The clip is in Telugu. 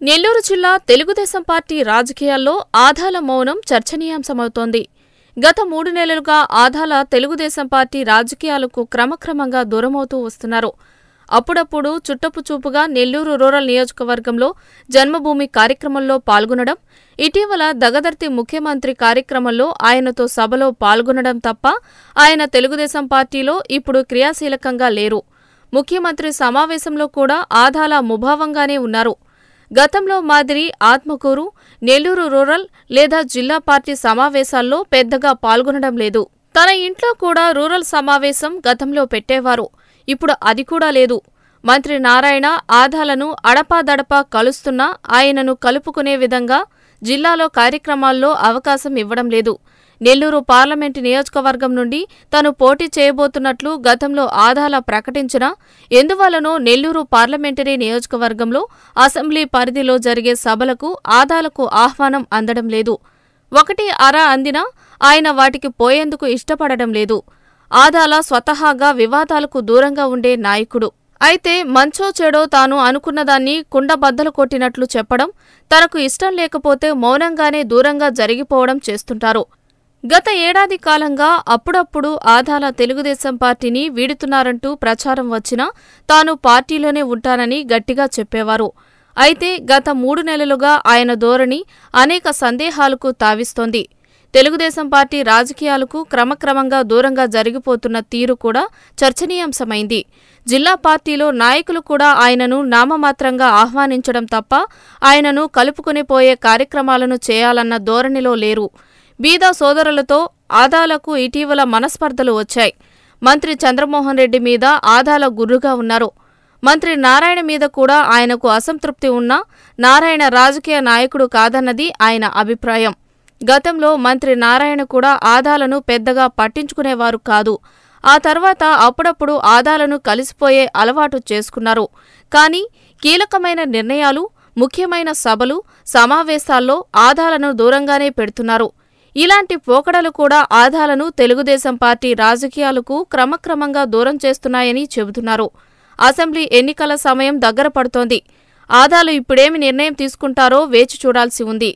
నెల్లూరు జిల్లా తెలుగుదేశం పార్టీ రాజకీయాల్లో ఆధాల మౌనం చర్చనీయాంశమవుతోంది. గత మూడు నెలలుగా ఆధాల తెలుగుదేశం పార్టీ రాజకీయాలకు క్రమక్రమంగా దూరమవుతూ వస్తున్నారు. అప్పుడప్పుడు చుట్టపు చూపుగా నెల్లూరు రూరల్ నియోజకవర్గంలో జన్మభూమి కార్యక్రమంలో పాల్గొనడం ఇటీవల దగదర్తి ముఖ్యమంత్రి కార్యక్రమంలో ఆయనతో సభలో పాల్గొనడం తప్ప ఆయన తెలుగుదేశం పార్టీలో ఇప్పుడు క్రియాశీలకంగా లేరు. ముఖ్యమంత్రి సమావేశంలో కూడా ఆధాల ముభావంగానే ఉన్నారు. గతంలో మాదిరి ఆత్మకూరు నెల్లూరు రూరల్ లేదా జిల్లా పార్టీ సమావేశాల్లో పెద్దగా పాల్గొనడం లేదు. తన ఇంట్లో కూడా రూరల్ సమావేశం గతంలో పెట్టేవారు. ఇప్పుడు అది కూడా లేదు. మంత్రి నారాయణ ఆధాలను అడపాదడపా కలుస్తున్నా ఆయనను కలుపుకునే విధంగా జిల్లాలో కార్యక్రమాల్లో అవకాశం ఇవ్వడం లేదు. నెల్లూరు పార్లమెంటు నియోజకవర్గం నుండి తాను పోటీ చేయబోతున్నట్లు గతంలో ఆధాల ప్రకటించినా ఎందువలనో నెల్లూరు పార్లమెంటరీ నియోజకవర్గంలో అసెంబ్లీ పరిధిలో జరిగే సభలకు ఆధాలకు ఆహ్వానం అందడం లేదు. ఒకటి అర అందినా ఆయన వాటికి పోయేందుకు ఇష్టపడడం లేదు. ఆదాల స్వతహాగా వివాదాలకు దూరంగా ఉండే నాయకుడు. అయితే మంచో చెడో తాను అనుకున్నదాన్ని కుండబద్దలు కొట్టినట్లు చెప్పడం తనకు ఇష్టం లేకపోతే మౌనంగానే దూరంగా జరిగిపోవడం చేస్తుంటారు. గత ఏడాది కాలంగా అప్పుడప్పుడు ఆధాల తెలుగుదేశం పార్టీని వీడుతున్నారంటూ ప్రచారం వచ్చినా తాను పార్టీలోనే ఉంటానని గట్టిగా చెప్పేవారు. అయితే గత మూడు నెలలుగా ఆయన ధోరణి అనేక సందేహాలకు తావిస్తోంది. తెలుగుదేశం పార్టీ రాజకీయాలకు క్రమక్రమంగా దూరంగా జరిగిపోతున్న తీరు కూడా చర్చనీయాంశమైంది. జిల్లా పార్టీలో నాయకులు కూడా ఆయనను నామమాత్రంగా ఆహ్వానించడం తప్ప ఆయనను కలుపుకునిపోయే కార్యక్రమాలను చేయాలన్న ధోరణిలో లేరు. బీదా సోదరులతో ఆదాలకు ఇటీవల మనస్పర్ధలు వచ్చాయి. మంత్రి చంద్రమోహన్ రెడ్డి మీద ఆదాల గుర్రుగా ఉన్నారు. మంత్రి నారాయణ మీద కూడా ఆయనకు అసంతృప్తి ఉన్నా నారాయణ రాజకీయ నాయకుడు కాదన్నది ఆయన అభిప్రాయం. గతంలో మంత్రి నారాయణ కూడా ఆదాలను పెద్దగా పట్టించుకునేవారు కాదు. ఆ తర్వాత అప్పుడప్పుడు ఆదాలను కలిసిపోయే అలవాటు చేసుకున్నారు. కానీ కీలకమైన నిర్ణయాలు ముఖ్యమైన సభలు సమావేశాల్లో ఆదాలను దూరంగానే పెడుతున్నారు. ఇలాంటి పోకడలు కూడా ఆధాలను తెలుగుదేశం పార్టీ రాజకీయాలకు క్రమక్రమంగా దూరం చేస్తున్నాయని చెబుతున్నారు. అసెంబ్లీ ఎన్నికల సమయం దగ్గర పడుతోంది. ఆదాలు ఇప్పుడేమి నిర్ణయం తీసుకుంటారో వేచి చూడాల్సి ఉంది.